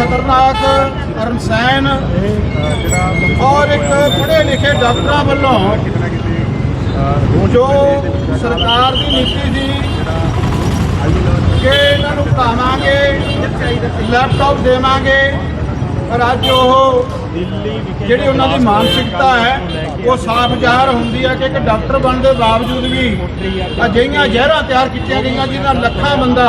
ਖਤਰਨਾਕ ਰਮਸੈਨ ਔਰ ਇੱਕ ਪੜ੍ਹੇ ਲਿਖੇ ਡਾਕਟਰਾਂ ਵੱਲੋਂ ਜੋ ਸਰਕਾਰ ਦੀ ਨੀਤੀ ਸੀ ਕਿ ਇਹਨਾਂ ਨੂੰ ਪੜਾਵਾਂਗੇ ਲੈਪਟਾਪ ਦੇਵਾਂਗੇ, ਪਰ ਅੱਜ ਉਹ ਜਿਹੜੀ ਉਹਨਾਂ ਦੀ ਮਾਨਸਿਕਤਾ ਹੈ, ਉਹ ਸਾਫ਼ ਜ਼ਾਹਰ ਹੁੰਦੀ ਹੈ ਕਿ ਇੱਕ ਡਾਕਟਰ ਬਣਨ ਦੇ ਬਾਵਜੂਦ ਵੀ ਅਜਿਹੀਆਂ ਜ਼ਹਿਰਾਂ ਤਿਆਰ ਕੀਤੀਆਂ ਗਈਆਂ ਜਿਹਨਾਂ ਲੱਖਾਂ ਬੰਦਾ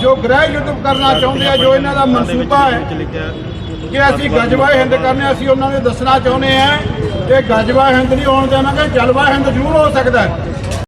ਜੋ ਗ੍ਰਹਿ ਯੁੱਧ ਕਰਨਾ ਚਾਹੁੰਦੇ ਆ ਜੋ ਇਹਨਾਂ ਦਾ ਮਨਸੂਬਾ ਹੈ ਕਿ ਅਸੀਂ ਗਜਵਾ ਹਿੰਦ ਕਰਨੇ ਅਸੀਂ ਉਹਨਾਂ ਨੂੰ ਦੱਸਣਾ ਚਾਹੁੰਦੇ ਆ ਕਿ ਗਜਵਾ ਹਿੰਦ ਨਹੀਂ ਹੋਣ ਦੇਵਾਂਗੇ ਜਲਵਾ ਹਿੰਦ ਜ਼ਰੂਰ ਹੋ ਸਕਦਾ ਹੈ।